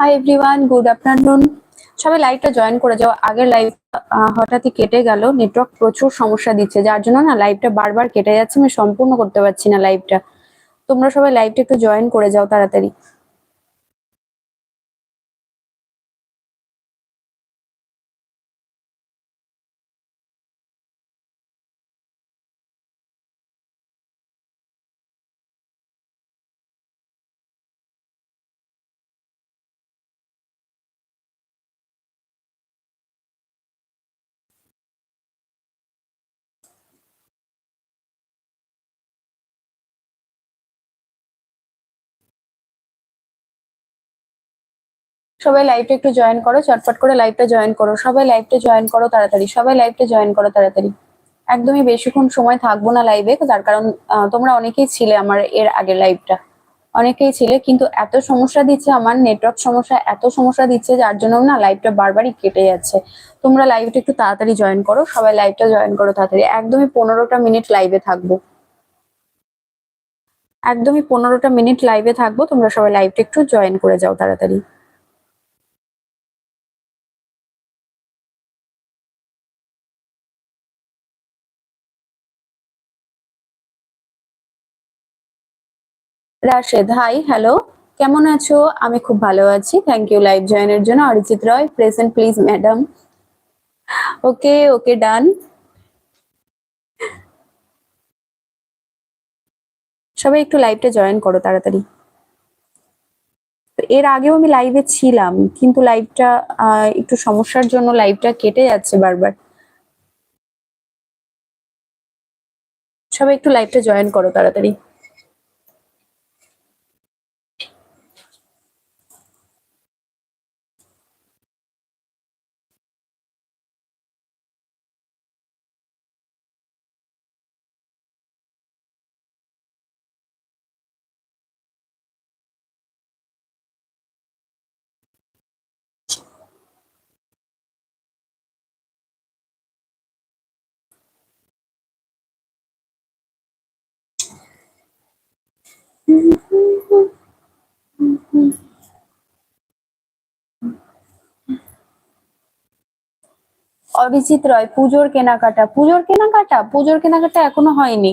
Hi everyone good afternoon সবাই লাইভটা join করে যাও। আগের লাইভ হঠাৎই কেটে গেল। নেটওয়ার্ক প্রচুর সমস্যা দিচ্ছে। যার জন্য না লাইভটা বারবার কেটে যাচ্ছে। আমি সম্পূর্ণ করতে পারছি না লাইভটা তোমরা সবাই লাইভটা একটু জয়েন করে যাও তাড়াতাড়ি। সবাই লাইভটা একটু জয়েন করো, চটপট করে লাইভটা জয়েন করো। সবাই লাইভটা জয়েন করো তাড়াতাড়ি, সবাই লাইভটা জয়েন করো তাড়াতাড়ি। একদমই বেশিক্ষণ সময় থাকব না লাইভে তার কারণ তোমরা অনেকেই ছিলে আমার এর আগের লাইভটা অনেকেই ছিলে, কিন্তু এত সমস্যা দিচ্ছে আমার নেটওয়ার্ক সমস্যা এত সমস্যা দিচ্ছে, যার জন্য না লাইভটা বারবারই কেটে যাচ্ছে। তোমরা লাইভটা একটু তাড়াতাড়ি জয়েন করো, সবাই লাইভটা জয়েন করো তাড়াতাড়ি। একদমই পনেরোটা মিনিট লাইভে থাকব। একদমই পনেরোটা মিনিট লাইভে থাকব, তোমরা সবাই লাইভটা একটু জয়েন করে যাও তাড়াতাড়ি। রাশেদ হাই হ্যালো কেমন আছো? আমি খুব ভালো আছি থ্যাংক ইউ লাইভ জয়েনের জন্য, Arijit Roy present please madam okay okay done সবাই একটু লাইভটা জয়েন করো তাড়াতাড়ি। এর আগেও আমি লাইভে ছিলাম, কিন্তু লাইভটা একটু সমস্যার জন্য লাইভটা কেটে যাচ্ছে বারবার। সবাই একটু লাইভটা জয়েন করো তাড়াতাড়ি। অরিজিৎ রয়, পুজোর কেনাকাটা। পুজোর কেনাকাটা? পুজোর কেনাকাটা এখনও হয়নি।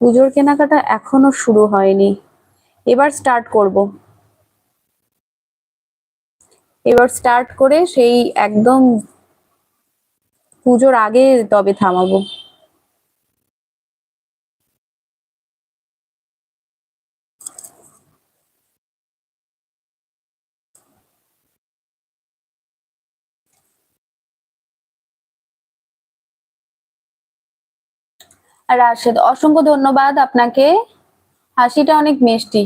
পুজোর কেনাকাটা এখনও শুরু হয়নি। এবার স্টার্ট করব। এবার স্টার্ট করে সেই একদম পুজোর আগে তবে থামাবো। রাশেদ, অসংখ্য ধন্যবাদ আপনাকে। হাসিটা অনেক মিষ্টি।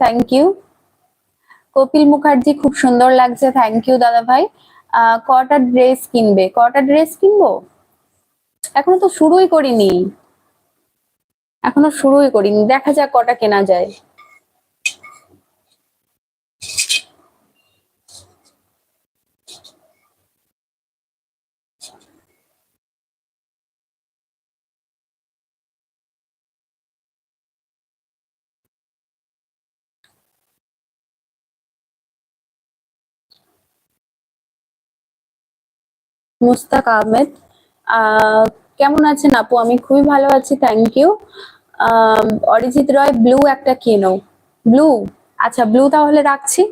থ্যাংক ইউ কপিল মুখার্জি, খুব সুন্দর লাগছে। থ্যাংক ইউ দাদা ভাই। কটা ড্রেস কিনবে? কটা ড্রেস কিনবো? এখনও তো শুরুই করিনি। এখনও শুরুই করিনি। দেখা যাক কটা কেনা যায়। মুস্তাক আহমেদ। কেমন আছেন আপু? আমি খুবই ভালো আছি thank you Arijit Roy blue একটা কেনো। ব্লু আচ্ছা ব্লু তাহলে রাখছি।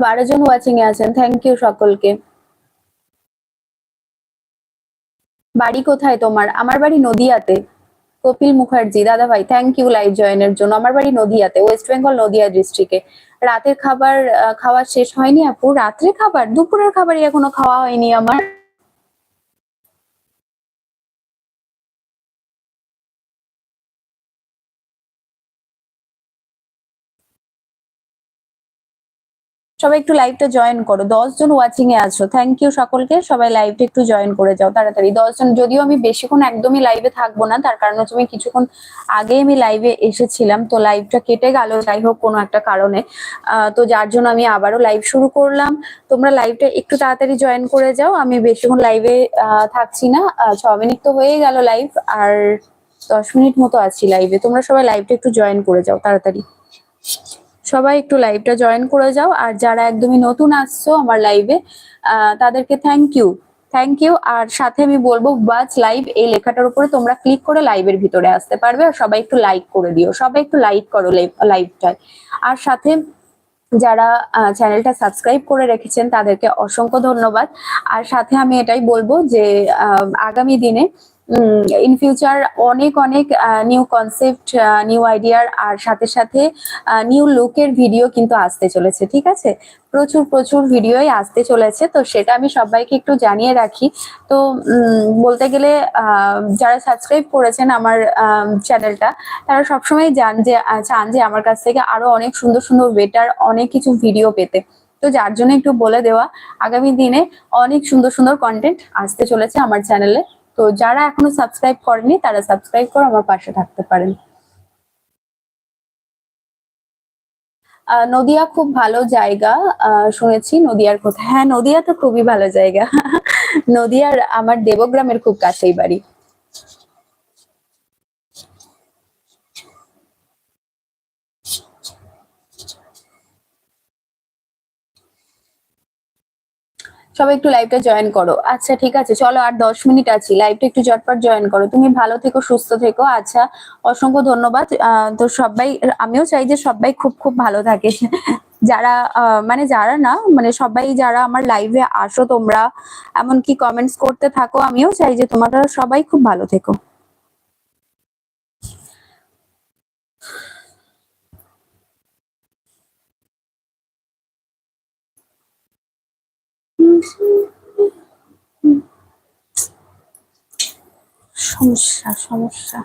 বারো জন ওয়াচিং এ আছেন। থ্যাংক ইউ সকলকে। বাড়ি কোথায় তোমার? আমার বাড়ি নদিয়াতে। কপিল মুখার্জি দাদা ভাই থ্যাংক ইউ লাইভ জয়েনের জন্য। আমার বাড়ি নদিয়াতে ওয়েস্ট বেঙ্গল নদিয়া ডিস্ট্রিক্টে রাতের খাবার খাওয়া শেষ হয়নি আপু? রাত্রে খাবার? দুপুরের খাবারই এখনও খাওয়া হয়নি আমার। সবাই একটু লাইভটা জয়েন করো। দশ জন ওয়াচিং এ আছো। থ্যাংক ইউ সকলকে। সবাই লাইভটা একটু জয়েন করে যাও তাড়াতাড়ি। দশ জন, যদিও আমি বেশিক্ষণ একদমই লাইভে থাকব না, তার কারণ হচ্ছে আমি কিছুক্ষণ আগে আমি লাইভে এসেছিলাম, তো লাইভটা কেটে গেল, যাই হোক কোনো একটা কারণে। তো যার জন্য আমি আবারও লাইভ শুরু করলাম। তোমরা লাইভটা একটু তাড়াতাড়ি জয়েন করে যাও। আমি বেশিক্ষণ লাইভে থাকছি না। ছ মিনিট তো হয়ে গেল লাইভ আর দশ মিনিট মতো আছি লাইভে তোমরা সবাই লাইভটা একটু জয়েন করে যাও তাড়াতাড়ি। সবাই একটু লাইভটা জয়েন করে যাও। আর যারা একদমই নতুন আসছো আমার লাইভে তাদেরকে থ্যাংক ইউ থ্যাংক ইউ আর সাথে আমি বলব ওয়াচ লাইভ এই লেখাটার উপরে তোমরা ক্লিক করে লাইভের ভিতরে আসতে পারবে। আর সবাই একটু লাইক করে দিও। সবাই একটু লাইক করো লাইভটায় আর সাথে যারা চ্যানেলটা সাবস্ক্রাইব করে রেখেছেন, তাদেরকে অসংখ্য ধন্যবাদ। আর সাথে আমি এটাই বলব যে আগামী দিনে ইন ফিউচার অনেক অনেক নিউ কনসেপ্ট নিউ আইডিয়ার আর সাথে সাথে নিউ লুকের ভিডিও কিন্তু আসতে চলেছে, ঠিক আছে? প্রচুর প্রচুর ভিডিওই আসতে চলেছে, তো সেটা আমি সবাইকে একটু জানিয়ে রাখি। তো বলতে গেলে যারা সাবস্ক্রাইব করেছেন আমার চ্যানেলটা তারা সবসময় জান যে চান যে আমার কাছ থেকে আরও অনেক সুন্দর সুন্দর বেটার অনেক কিছু ভিডিও পেতে। তো যার জন্য একটু বলে দেওয়া, আগামী দিনে অনেক সুন্দর সুন্দর কন্টেন্ট আসতে চলেছে আমার চ্যানেলে তো যারা এখনও সাবস্ক্রাইব করেনি, তারা সাবস্ক্রাইব করে আমার পাশে থাকতে পারেন। নদিয়া খুব ভালো জায়গা শুনেছি নদিয়ার কথা হ্যাঁ নদিয়া তো খুবই ভালো জায়গা। নদিয়ার আমার দেবগ্রামের খুব কাছেই বাড়ি। সবাই একটু লাইভটা জয়েন করো। আচ্ছা ঠিক আছে, চলো আর দশ মিনিট আছি। লাইভটা একটু ঝটপট জয়েন করো। তুমি ভালো থেকো, সুস্থ থেকো। আচ্ছা অসংখ্য ধন্যবাদ। তো সবাই, আমিও চাই যে সবাই খুব খুব ভালো থাকে। যারা মানে যারা না মানে সবাই যারা আমার লাইভে আসো তোমরা, এমনকি কমেন্টস করতে থাকো, আমিও চাই যে তোমরা সবাই খুব ভালো থেকো। সমস্যা সমস্যা।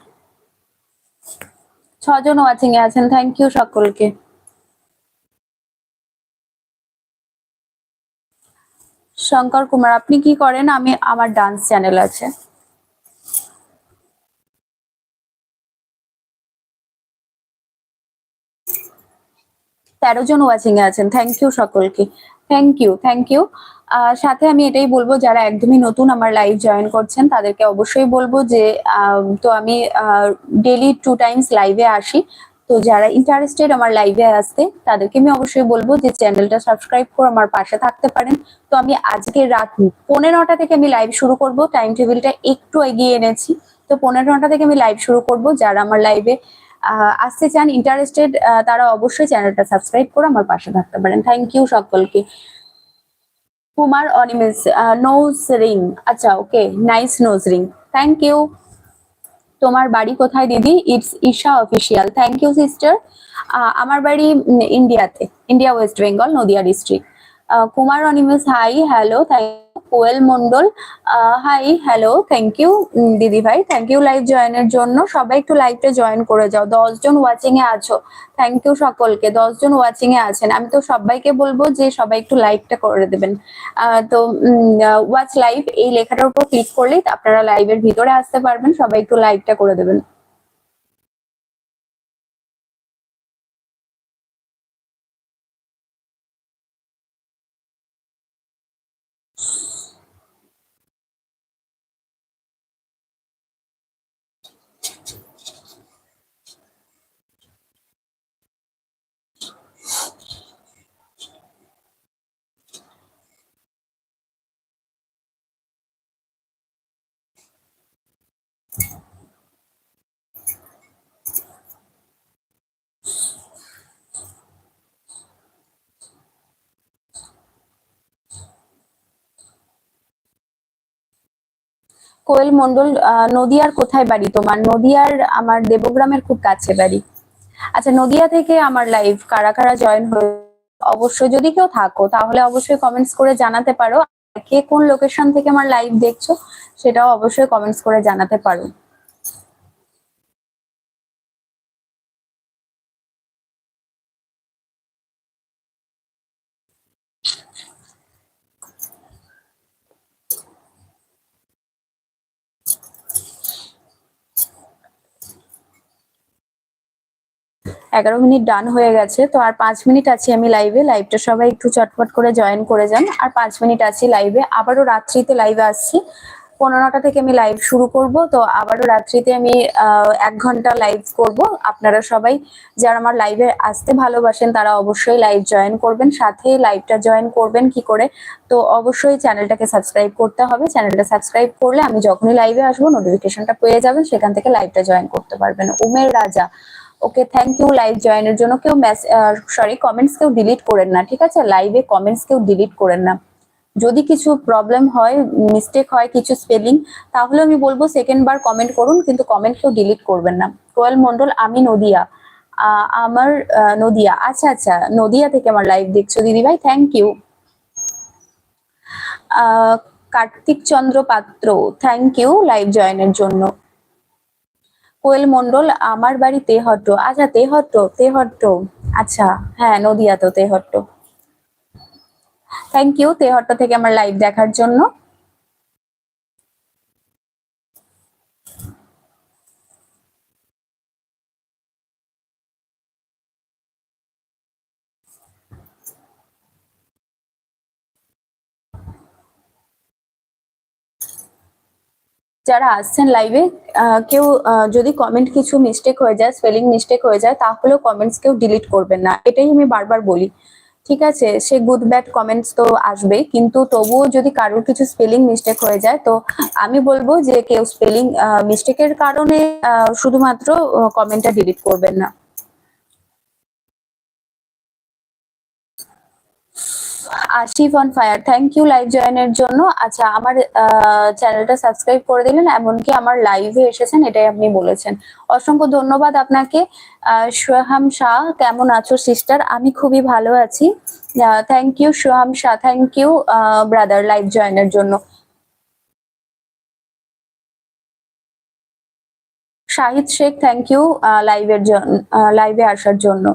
ছজন ওয়াচিং এ আছেন থ্যাংক ইউ সকলকে। শঙ্কর কুমার, আপনি কি করেন? আমি, আমার ডান্স চ্যানেল আছে। তেরো জন ওয়াচিং এ আছেন। থ্যাংক ইউ সকলকে। থ্যাংক ইউ থ্যাংক ইউ সাথে আমি এটাই বলব, যারা একদমই নতুন আমার লাইভ জয়েন করছেন, তাদেরকে অবশ্যই বলব যে তো আমি ডেলি টু টাইমস লাইভে আসি। তো যারা ইন্টারেস্টেড আমার লাইভে আসতে, তাদেরকে আমি অবশ্যই বলব যে চ্যানেলটা সাবস্ক্রাইব করে আমার পাশে থাকতে পারেন। তো আমি আজকে রাত পনেরোটা থেকে আমি লাইভ শুরু করব। টাইম টেবিলটা একটু এগিয়ে এনেছি। তো পনেরোটা থেকে আমি লাইভ শুরু করব। যারা আমার লাইভে আসতে চান ইন্টারেস্টেড তারা অবশ্যই চ্যানেলটা সাবস্ক্রাইব করে আমার পাশে থাকতে পারেন। থ্যাংক ইউ সকলকে। কুমার অনিমেষ নোজ রিং আচ্ছা okay nice nose ring thank you তোমার বাড়ি কোথায়, দিদি? It's Isha official thank you sister আমার বাড়ি ইন্ডিয়াতে India West Bengal Nadia district Kumar Animesh hi hello thank Koyel Mondal hi hello thank you দিদি ভাই। থ্যাংক ইউ লাইভ জয়েনের জন্য। সবাই একটু লাইভটা জয়েন করে যাও। দশজন ওয়াচিং এ আছো। থ্যাংক ইউ সকলকে। দশজন ওয়াচিং এ আছেন। আমি তো সবাইকে বলব যে সবাই একটু লাইভটা করে দেবেন। তো ওয়াচ লাইভ এই লেখাটার উপর ক্লিক করলেই আপনারা লাইভের ভিতরে আসতে পারবেন। সবাই একটু লাইভটা করে দেবেন। কোয়েল মন্ডল নদিয়ার কোথায় বাড়ি তোমার? নদিয়ার আমার দেবগ্রামের খুব কাছে বাড়ি। আচ্ছা নদিয়া থেকে আমার লাইভ কারা কারা জয়েন হয়ে অবশ্যই যদি কেউ থাকো, তাহলে অবশ্যই কমেন্টস করে জানাতে পারো। কে কোন লোকেশন থেকে আমার লাইভ দেখছ, সেটাও অবশ্যই কমেন্টস করে জানাতে পারো। এগারো মিনিট ডান হয়ে গেছে, তো আর পাঁচ মিনিট আছি আমি লাইভে লাইভটা সবাই একটু চটপট করে জয়েন করে যান। আর পাঁচ মিনিট আছি লাইভে আবারও রাত্রিতে লাইভে আসছি। পনেরোটা থেকে আমি লাইভ শুরু করব, তো আবারও রাত্রিতে আমি এক ঘণ্টা লাইভ করব। আপনারা সবাই যারা আমার লাইভে আসতে ভালোবাসেন, তারা অবশ্যই লাইভ জয়েন করবেন। সাথে লাইভটা জয়েন করবেন কি করে? তো অবশ্যই চ্যানেলটাকে সাবস্ক্রাইব করতে হবে। চ্যানেলটা সাবস্ক্রাইব করলে আমি যখনই লাইভে আসব নোটিফিকেশনটা পেয়ে যাবেন। সেখান থেকে লাইভটা জয়েন করতে পারবেন। Umer Raja. Okay thank you live জয়েনের জন্য কেউ সরি কমেন্টস কেউ ডিলিট করেন না, ঠিক আছে? লাইভে কমেন্টস কেউ ডিলিট করেন না। যদি কিছু প্রবলেম হয় মিস্টেক হয়, কিছু স্পেলিং তাহলে আমি বলব সেকেন্ড বার কমেন্ট করুন, কিন্তু কমেন্ট কেউ ডিলিট করবেন না। কোয়েল মন্ডল আমি নদিয়া। আমার নদিয়া। আচ্ছা আচ্ছা নদিয়া থেকে আমার লাইভ দেখছ, দিদি ভাই থ্যাংক ইউ কার্তিক চন্দ্র পাত্র থ্যাংক ইউ লাইভ জয়েনের জন্য। কোয়েল মন্ডল আমার বাড়ি তেহট্ট। আচ্ছা তেহট্ট তেহট্ট। আচ্ছা হ্যাঁ নদিয়া তো তেহট্ট। থ্যাংক ইউ তেহট্ট থেকে আমার লাইভ দেখার জন্য। যারা আসছেন লাইভে কেউ যদি কমেন্ট কিছু মিস্টেক হয়ে যায় স্পেলিং মিস্টেক হয়ে যায়, তাহলেও কমেন্টস কেউ ডিলিট করবেন না। এটাই আমি বারবার বলি। ঠিক আছে? সে গুড ব্যাড কমেন্টস তো আসবে কিন্তু তবুও যদি কারোর কিছু স্পেলিং মিস্টেক হয়ে যায়, তো আমি বলব যে কেউ স্পেলিং মিস্টেকের কারণে শুধুমাত্র কমেন্টটা ডিলিট করবেন না। Asif on fire thank you live জয়েনের জন্য। আচ্ছা আমার চ্যানেলটা সাবস্ক্রাইব করে দিলেন, এমনকি আমার লাইভে এসেছেন, এটাই আপনি বলেছেন। অসংখ্য ধন্যবাদ আপনাকে। সোহাম শাহ, কেমন আছো সিস্টার আমি খুবই ভালো আছি। Thank you Soham Shah thank you brother live জয়েনের জন্য। শাহিদ শেখ থ্যাংক ইউ লাইভের জন্য লাইভে আসার জন্য।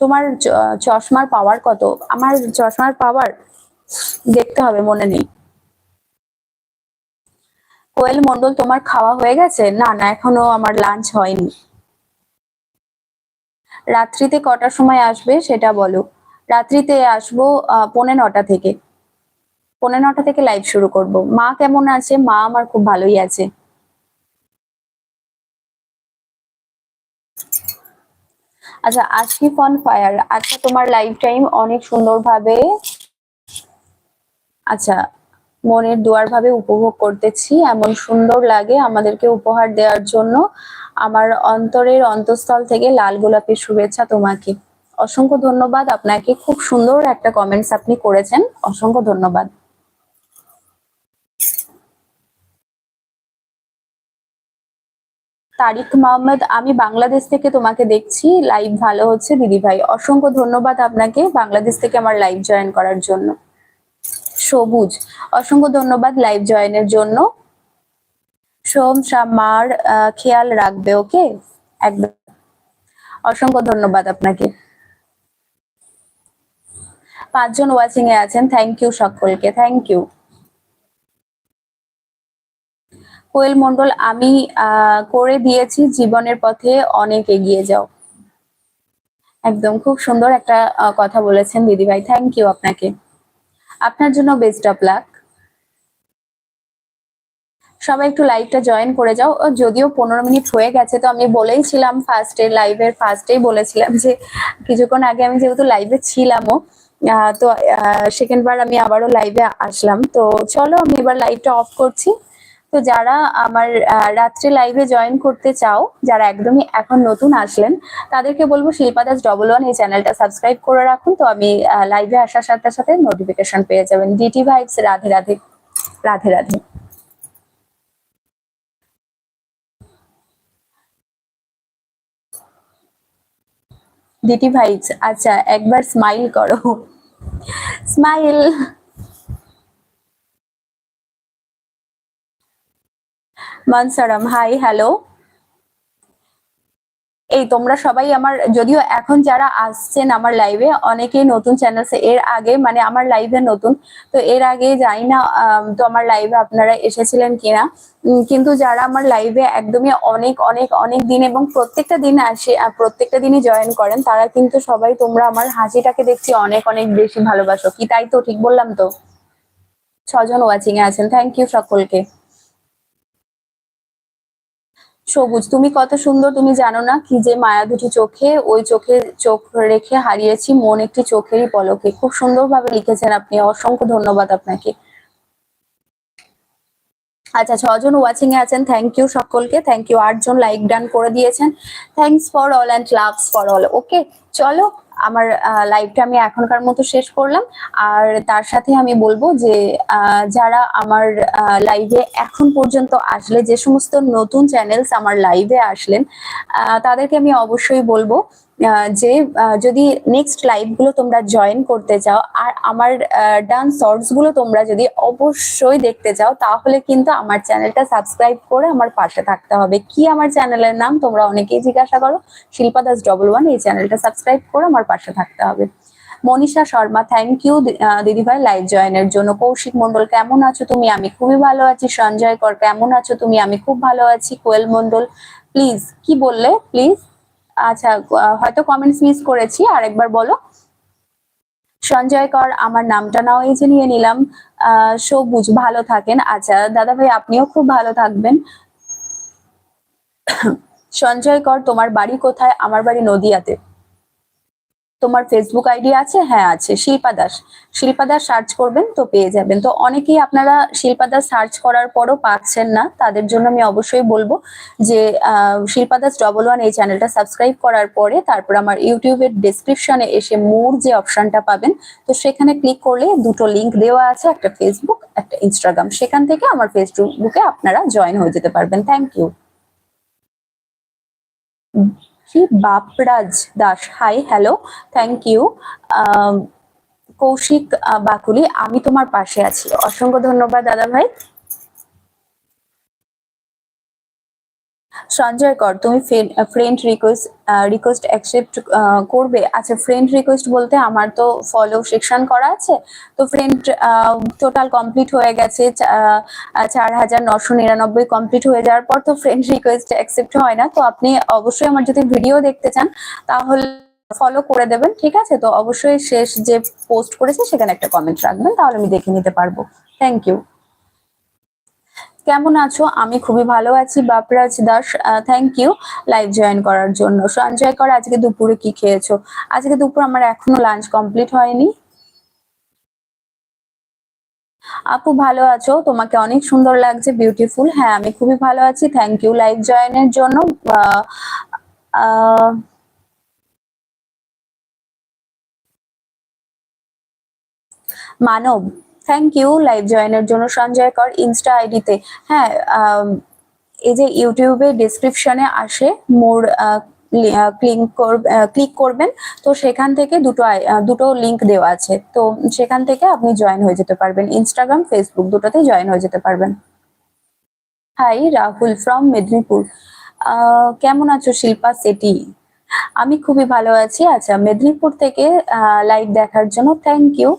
তোমার চশমার পাওয়ার কত? আমার চশমার পাওয়ার দেখতে হবে, মনে নেই। কোয়েল মন্ডল তোমার খাওয়া হয়ে গেছে? না না, এখনও আমার লাঞ্চ হয়নি। রাত্রিতে কটার সময় আসবে সেটা বলো। রাত্রিতে আসব পৌনে নটা থেকে। পৌনে নটা থেকে লাইভ শুরু করব। মা কেমন আছে? মা আমার খুব ভালোই আছে। আচ্ছা আশিফ অন ফায়ার আচ্ছা তোমার লাইফ টাইম অনেক সুন্দরভাবে আচ্ছা মনের দুয়ার ভাবে উপভোগ করতেছি। এমন সুন্দর লাগে আমাদেরকে উপহার দেওয়ার জন্য। আমার অন্তরের অন্তঃস্থল থেকে লাল গোলাপের শুভেচ্ছা তোমাকে। অসংখ্য ধন্যবাদ। আপনাকে খুব সুন্দর একটা কমেন্টস আপনি করেছেন। অসংখ্য ধন্যবাদ। তারিক মোহাম্মদ আমি বাংলাদেশ থেকে তোমাকে দেখছি। লাইভ ভালো হচ্ছে দিদি ভাই। অসংখ্য ধন্যবাদ আপনাকে বাংলাদেশ থেকে আমার লাইভ জয়েন করার জন্য। সবুজ অসংখ্য ধন্যবাদ লাইভ জয়েনের জন্য। সোম মার আহ, খেয়াল রাখবে ওকে একদম। অসংখ্য ধন্যবাদ আপনাকে। পাঁচজন ওয়াচিং এ আছেন। থ্যাংক ইউ সকলকে। থ্যাংক ইউ কোয়েল মন্ডল আমি করে দিয়েছি, জীবনের পথে অনেক এগিয়ে যাও। একদম, খুব সুন্দর একটা কথা বলেছেন দিদি ভাই থ্যাংক ইউ আপনাকে। আপনার জন্য বেস্ট অফ লাক সবাই একটু লাইভটা জয়েন করে যাও। যদিও পনেরো মিনিট হয়ে গেছে, তো আমি বলেইছিলাম ফার্স্টে লাইভের ফার্স্টেই বলেছিলাম যে, কিছুক্ষণ আগে আমি যেহেতু লাইভে ছিলামও তো সেকেন্ড বার আমি আবারও লাইভে আসলাম। তো চলো, আমি এবার লাইভটা অফ করছি। তো যারা আমার রাত্রে লাইভে জয়েন করতে চাও, যারা একদমই এখন নতুন আসলেন, তাদেরকে বলব শিল্পা দাস ডবল ওয়ান এই চ্যানেলটা সাবস্ক্রাইব করে রাখুন। তো আমি লাইভে আসার সাথে সাথে নোটিফিকেশন পেয়ে যাবেন। DT vibes Radhe Radhe Radhe Radhe. DT vibes আচ্ছা একবার স্মাইল করো। স্মাইল মনসারাম হাই হ্যালো এই তোমরা সবাই আমার, যদিও এখন যারা আসছেন আমার লাইভে অনেকেই নতুন চ্যানেলস এর আগে মানে আমার লাইভে নতুন, তো এর আগে জানি না তো আমার লাইভে আপনারা এসেছিলেন কিনা কিন্তু যারা আমার লাইভে একদমই অনেক অনেক অনেক দিন এবং প্রত্যেকটা দিন আসে প্রত্যেকটা দিনই জয়েন করেন, তারা কিন্তু সবাই তোমরা আমার হাসিটাকে দেখছি অনেক অনেক বেশি ভালোবাসো, কি তাই তো? ঠিক বললাম তো? ছজন ওয়াচিং এ আছেন থ্যাংক ইউ সকলকে। সবুজ। তুমি কত সুন্দর, তুমি জানো না কি যে মায়া দুটি চোখে, ওই চোখে চোখ রেখে হারিয়েছি, মন একটি চোখেরই পলকে। খুব সুন্দরভাবে লিখেছেন আপনি, অসংখ্য ধন্যবাদ আপনাকে। আচ্ছা ছজন ওয়াচিং এ আছেন থ্যাংক ইউ সকলকে থ্যাংক ইউ আটজন লাইক ডান করে দিয়েছেন। Thanks for all and loves for all okay চলো আমার লাইভটা আমি এখনকার মতো শেষ করলাম। আর তার সাথে আমি বলব যে যারা আমার লাইভে এখন পর্যন্ত আসলে যে সমস্ত নতুন চ্যানেলস আমার লাইভে আসলেন তাদেরকে আমি অবশ্যই বলব যে যদি নেক্সট লাইভগুলো তোমরা জয়েন করতে চাও, আর আমার ডান্স শর্টসগুলো তোমরা যদি অবশ্যই দেখতে চাও, তাহলে কিন্তু আমার চ্যানেলটা সাবস্ক্রাইব করে আমার পাশে থাকতে হবে। কি আমার চ্যানেলের নাম? তোমরা অনেকেই জিজ্ঞাসা করো। শিল্পা দাস ডবল ওয়ান এই চ্যানেলটা সাবস্ক্রাইব করে আমার পাশে থাকতে হবে। মনীষা শর্মা থ্যাংক ইউ দিদিভাই লাইভ জয়েনের জন্য। কৌশিক মন্ডল কেমন আছো তুমি? আমি খুবই ভালো আছি। সঞ্জয় কর, কেমন আছো তুমি? আমি খুব ভালো আছি। কোয়েল মন্ডল প্লিজ কি বললে? প্লিজ আচ্ছা হয়তো কমেন্টস মিস করেছি, আরেকবার বলো। সঞ্জয় কর, আমার নামটা নাও এই যে নিয়ে নিলাম। সবুজ, ভালো থাকেন। আচ্ছা দাদা ভাই আপনিও খুব ভালো থাকবেন। সঞ্জয় কর, তোমার বাড়ি কোথায়? আমার বাড়ি নদিয়াতে। তোমার ফেসবুক আইডি আছে? হ্যাঁ আছে। শিল্পা দাস। শিল্পা দাস সার্চ করবেন তো পেয়ে যাবেন। তো অনেকেই আপনারা শিল্পা দাস সার্চ করার পরও পাচ্ছেন না। তাদের জন্য আমি অবশ্যই বলব যে শিল্পা দাস ডবল ওয়ান এই চ্যানেলটা সাবস্ক্রাইব করার পরে তারপর আমার ইউটিউবের ডিসক্রিপশনে এসে মোর যে অপশনটা পাবেন, তো সেখানে ক্লিক করলে দুটো লিংক দেওয়া আছে, একটা ফেসবুক একটা ইনস্টাগ্রাম সেখান থেকে আমার ফেসবুকে আপনারা জয়েন হয়ে যেতে পারবেন। থ্যাংক ইউ কি? Bapraj Das. Hi hello thank you Kaushik Bakuli, আমি তোমার পাশে আছি। অসংখ্য ধন্যবাদ দাদা ভাই সঞ্জয় কর, তুমি ফ্রেন্ড রিকোয়েস্ট রিকোয়েস্ট অ্যাকসেপ্ট করবে। আচ্ছা ফ্রেন্ড রিকোয়েস্ট বলতে আমার তো ফলো সেকশন করা আছে? তো ফ্রেন্ড টোটাল কমপ্লিট হয়ে গেছে চার হাজার নশো নিরানব্বই কমপ্লিট হয়ে যাওয়ার পর তো ফ্রেন্ড রিকোয়েস্ট অ্যাকসেপ্ট হয় না। তো আপনি অবশ্যই আমার যদি ভিডিও দেখতে চান, তাহলে ফলো করে দেবেন, ঠিক আছে? তো অবশ্যই শেষ যে পোস্ট করেছে, সেখানে একটা কমেন্ট রাখবেন, তাহলে আমি দেখে নিতে পারব। থ্যাংক ইউ কেমন আছো? আমি খুবই ভালো আছি Bapraj Das thank you live join করার জন্য। সঞ্জয় কর আজকে দুপুরে কি খেয়েছো? আজকে দুপুর আমার এখনও লাঞ্চ কমপ্লিট হয়নি। আপু ভালো আছো? তোমাকে অনেক সুন্দর লাগছে বিউটিফুল হ্যাঁ আমি খুবই ভালো আছি থ্যাংক ইউ লাইভ জয়েনের জন্য। আহ, মানব থ্যাংক ইউ লাইভ জয়েনের জন্য সঞ্জয় কর ইনস্টা আইডিতে হ্যাঁ এই যে ইউটিউবে ডিসক্রিপশনে আসে মোর ক্লিক ক্লিক করবেন, তো সেখান থেকে দুটো দুটো লিংক দেওয়া আছে। তো সেখান থেকে আপনি জয়েন হয়ে যেতে পারবেন। ইনস্টাগ্রাম ফেসবুক দুটোতেই জয়েন হয়ে যেতে পারবেন। হাই রাহুল ফ্রম মেদিনীপুর কেমন আছো শিল্পা সেটি? আমি খুবই ভালো আছি। আচ্ছা মেদিনীপুর থেকে লাইভ দেখার জন্য থ্যাংক ইউ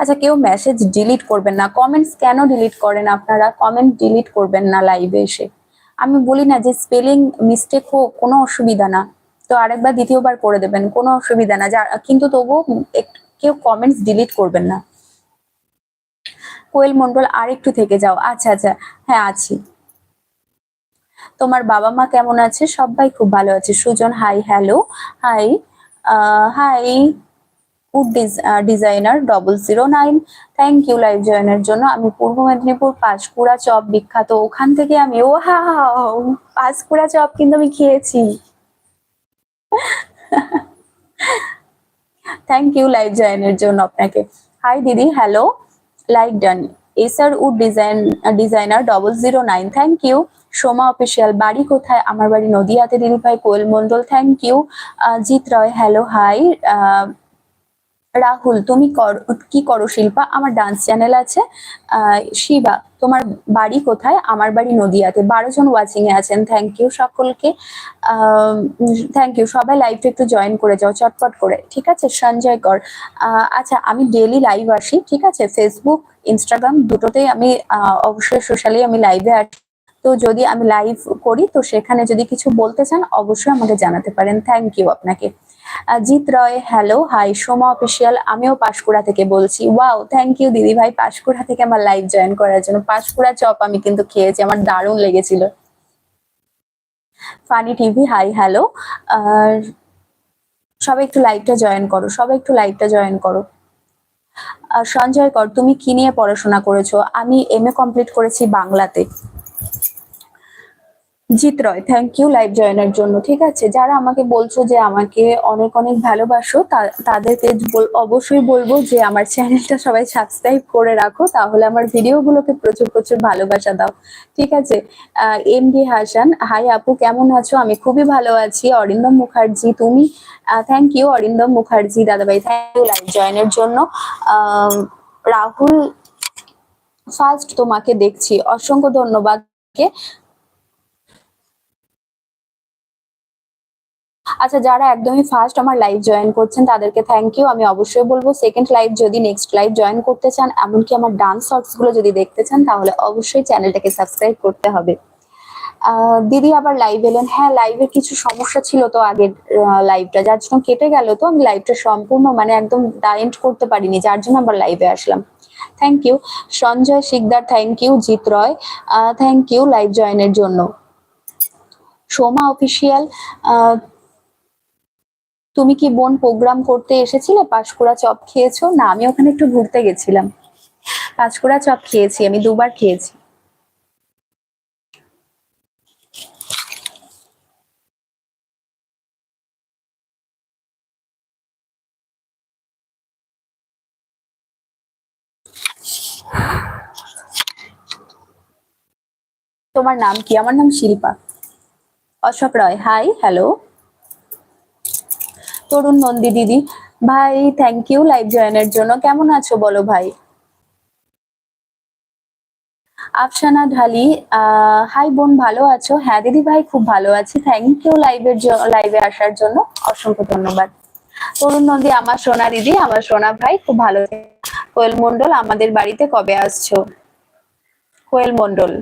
আচ্ছা কেউ মেসেজ ডিলিট করবেন না কমেন্টস কেন ডিলিট করেন আপনারা? কমেন্ট ডিলিট করবেন না লাইভে এসে। আমি বলি না যে স্পেলিং মিস্টেক হোক, কোনো অসুবিধা না। তো আরেকবার দ্বিতীয়বার করে দেবেন, কোনো অসুবিধা না। যা, কিন্তু তবুও কেউ কমেন্টস ডিলিট করবেন না। কোয়েল মন্ডল আর একটু থেকে যাও। আচ্ছা আচ্ছা হ্যাঁ আছি। তোমার বাবা মা কেমন আছে? সবাই খুব ভালো আছে। Sujan hi hello hi ah hi food designer double zero nine thank you live জয়েনের জন্য। আমি পূর্ব মেদিনীপুর পাঁশকুড়া চপ বিখ্যাত। ওখান থেকে আমি ও হা চপ কিন্তু আমি খেয়েছি। থ্যাংক ইউ লাইভ জয়েনের জন্য আপনাকে। হাই দিদি। Hello like done SR wood design designer double zero nine thank you Soma official বাড়ি কোথায়? আমার বাড়ি নদিয়াতে দিদি ভাই Koyel Mondal thank you Jeet Roy. Hello hi Rahul, তুমি কর কি করো শিল্পা? আমার ডান্স চ্যানেল আছে। শিবা, তোমার বাড়ি কোথায়? আমার বাড়ি নদিয়াতে। বারো জন ওয়াচিং এ আছেন। থ্যাংক ইউ সকলকে। থ্যাংক ইউ সবাই লাইভটা একটু জয়েন করে যাও, চটপট করে। ঠিক আছে? সঞ্জয় কর। আচ্ছা আমি ডেলি লাইভ আসি, ঠিক আছে? ফেসবুক ইনস্টাগ্রাম দুটোতেই আমি অবশ্যই সোশ্যালি আমি লাইভে আসি তো যদি আমি লাইভ করি, তো সেখানে যদি কিছু বলতে চান, অবশ্যই আমাকে জানাতে পারেন। থ্যাংক ইউ আপনাকে। Jeet Roy hello hi Soma official আমিও পাশকুড়া থেকে বলছি। ওয়াও থ্যাংক ইউ দিদি ভাই। পাঁশকুড়া থেকে আমার লাইভ জয়েন করার জন্য। পাশকুড়া চপ আমি কিন্তু খেয়েছি, আমার দারুণ লেগেছিল। ফানি টিভি হাই হ্যালো আর সবাই একটু লাইভটা জয়েন করো, সবাই একটু লাইভটা জয়েন করো। সঞ্জয় কর, তুমি কি নিয়ে পড়াশোনা করেছ? আমি এম এ কমপ্লিট করেছি বাংলাতে। Jeet Roy thank you live জয়েনের জন্য, ঠিক আছে? যারা আমাকে বলছো যে আমাকে অনেক অনেক ভালোবাসো, তা- তাদেরকে বল- অবশ্যই বলব যে আমার চ্যানেলটা সবাই সাবস্ক্রাইব করে রাখো, তাহলে আমার ভিডিওগুলোকে প্রচুর প্রচুর ভালোবাসা দাও, ঠিক আছে? এম ডি হাসান হাই আপু, কেমন আছো? আমি খুবই ভালো আছি, অরিন্দম মুখার্জি, তুমি? থ্যাংক ইউ অরিন্দম মুখার্জি, দাদাভাই থ্যাংক ইউ লাইভ জয়েনের জন্য। রাহুল ফার্স্ট তোমাকে দেখছি, অসংখ্য ধন্যবাদ। আচ্ছা যারা একদমই ফার্স্ট আমার লাইভ জয়েন করছেন, তাদেরকে থ্যাংক ইউ আমি অবশ্যই বলব সেকেন্ড লাইভ যদি নেক্সট লাইভ জয়েন করতে চান, এমনকি আমার ডান্স শর্টসগুলো যদি দেখতে চান, তাহলে অবশ্যই চ্যানেলটাকে সাবস্ক্রাইব করতে হবে। দিদি আবার লাইভ এলেন। হ্যাঁ লাইভের কিছু সমস্যা ছিল তো আগের লাইভটা যার জন্য কেটে গেল তো, আমি লাইভটা সম্পূর্ণ মানে একদম ডাইন্ট করতে পারিনি, যার জন্য আবার লাইভে আসলাম। Thank you Sanjay Sikdar thank you Jeet Roy thank you live জয়েনের জন্য। সোমা অফিসিয়াল তুমি কি বোন প্রোগ্রাম করতে এসেছিলে? পাঁশকুড়া চপ খেয়েছো? না, আমি ওখানে একটু ঘুরতে গেছিলাম। পাঁশকুড়া চপ খেয়েছি, আমি দুবার খেয়েছি। তোমার নাম কি? আমার নাম শিল্পা। অশোক রয় হাই হ্যালো তরুণ নন্দী দিদি। ভাই থ্যাংক ইউ লাইভ জয়েনের জন্য। কেমন আছো বলো ভাই? আফসানা ঢালি হাই বোন, ভালো আছো? হ্যাঁ দিদি ভাই, খুব ভালো আছি। থ্যাংক ইউ লাইভের লাইভে আসার জন্য অসংখ্য ধন্যবাদ। তরুণ নন্দী, আমার সোনা দিদি, আমার সোনা ভাই, খুব ভালো। কোয়েল মন্ডল আমাদের বাড়িতে কবে আসছো? কোয়েল মন্ডল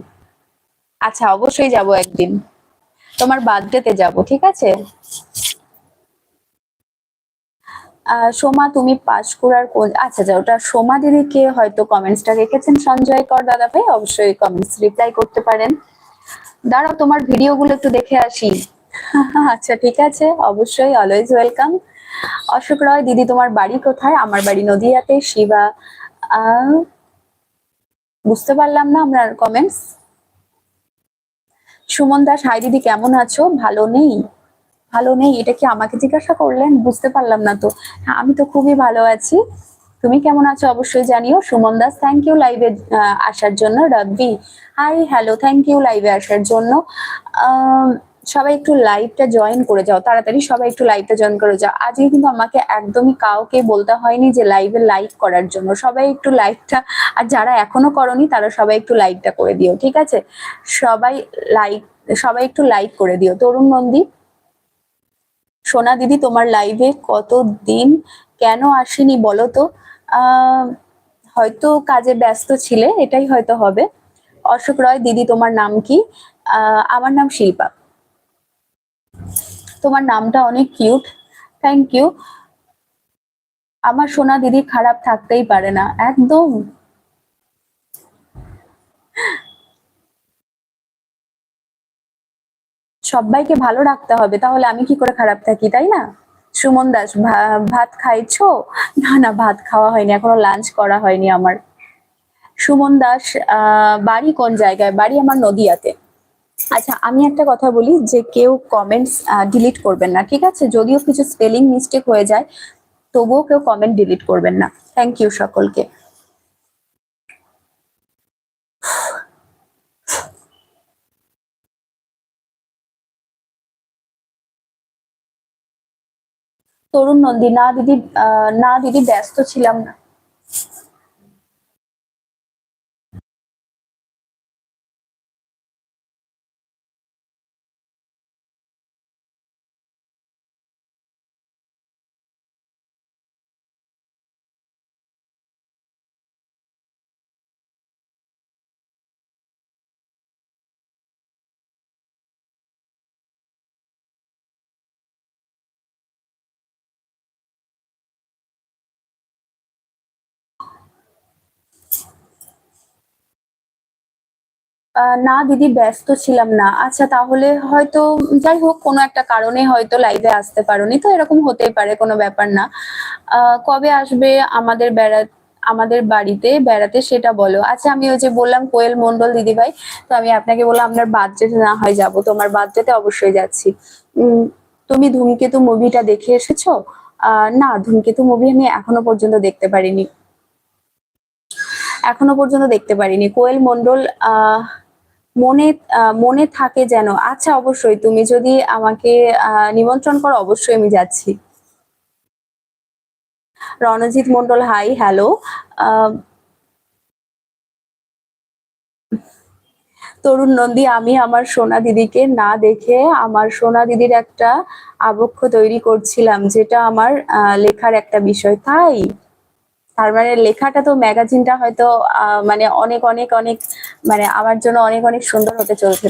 আচ্ছা অবশ্যই যাব একদিন। তোমার বার্থডেতে যাব, ঠিক আছে? সোমা, তুমি পাঁশকুড়ার কোন আচ্ছা আচ্ছা ওটা সোমা দিদিকে হয়তো কমেন্টসটা রেখেছেন সঞ্জয় কর দাদা ভাই, অবশ্যই কমেন্টস রিপ্লাই করতে পারেন। দাঁড়াও, তোমার ভিডিওগুলো একটু দেখে আসি। আচ্ছা ঠিক আছে, অবশ্যই অলওয়েজ ওয়েলকাম অশোক রয়, দিদি, তোমার বাড়ি কোথায়? আমার বাড়ি নদিয়াতে, শিবা। বুঝতে পারলাম না আপনার কমেন্টস সুমন দাস হাই দিদি, কেমন আছো? ভালো নেই? ভালো নেই, এটা কি আমাকে জিজ্ঞাসা করলেন? বুঝতে পারলাম না তো। হ্যাঁ আমি তো খুবই ভালো আছি। তুমি কেমন আছো অবশ্যই জানিও। সুমন দাস থ্যাংক ইউ লাইভে আসার জন্য। রব্বি হাই হ্যালো থ্যাংক ইউ লাইভে আসার জন্য। সবাই একটু লাইভটা জয়েন করে যাও। তাড়াতাড়ি সবাই একটু লাইভটা জয়েন করে যাও। আজকে কিন্তু আমাকে একদমই কাউকে বলতে হয়নি যে লাইভে লাইক করার জন্য। সবাই একটু লাইভটা আর যারা এখনও করনি, তারা সবাই একটু লাইভটা করে দিও, ঠিক আছে? সবাই লাইক সবাই একটু লাইক করে দিও। তরুণ নন্দী সোনা দিদি, তোমার লাইভে কত দিন কেন আসেনি বলো তো? হয়তো কাজে ব্যস্ত ছিলে, এটাই হয়তো হবে। অশোক রয়, দিদি, তোমার নাম কি? আমার নাম শিল্পা। তোমার নামটা অনেক কিউট থ্যাংক ইউ আমার সোনা দিদি খারাপ থাকতেই পারে না। একদম সবাইকে ভালো রাখতে হবে, তাহলে আমি কি করে খারাপ থাকি, তাই না? সুমন দাস ভাত খাইছো? না না, ভাত খাওয়া হয়নি, এখনও লাঞ্চ করা হয়নি আমার। সুমন দাস বাড়ি কোন জায়গায়? বাড়ি আমার নদিয়াতে। আচ্ছা আমি একটা কথা বলি যে কেউ কমেন্টস ডিলিট করবেন না, ঠিক আছে? যদিও কিছু স্পেলিং মিস্টেক হয়ে যায়, তবুও কেউ কমেন্ট ডিলিট করবেন না। থ্যাংক ইউ সকলকে। তরুণ নন্দী না দিদি না দিদি ব্যস্ত ছিলাম না। না, দিদি, ব্যস্ত ছিলাম না। আচ্ছা তাহলে হয়তো, যাই হোক, কোনো একটা কারণে হয়তো লাইভে আসতে পারোনি। তো এরকম হতেই পারে, কোনো ব্যাপার না। কবে আসবে আমাদের বেড়া আমাদের বাড়িতে? বেড়াতে সেটা বলো। আচ্ছা আমি ওই যে বললাম কোয়েল মন্ডল দিদিভাই, তো আমি আপনাকে বললাম, আপনার বার্থডেতে না হয় যাব। তোমার বার্থডেতে অবশ্যই যাচ্ছি। তুমি ধূমকেতু মুভিটা দেখে এসেছ? না, ধূমকেতু মুভি আমি এখনও পর্যন্ত দেখতে পারিনি। এখনও পর্যন্ত দেখতে পারিনি। কোয়েল মন্ডল আহ মনে মনে থাকে যেন আচ্ছা অবশ্যই, তুমি যদি আমাকে নিমন্ত্রণ করো, অবশ্যই আমি যাচ্ছি। Ranjit Mondal hi, hello. তরুণ নন্দী, আমি আমার সোনা দিদিকে না দেখে আমার সোনা দিদির একটা আবক্ষ তৈরি করছিলাম, যেটা আমার লেখার একটা বিষয়। তাই? তার মানে লেখাটা তো ম্যাগাজিনটা হয়তো মানে অনেক অনেক অনেক মানে আমার জন্য অনেক অনেক সুন্দর হতে চলছে।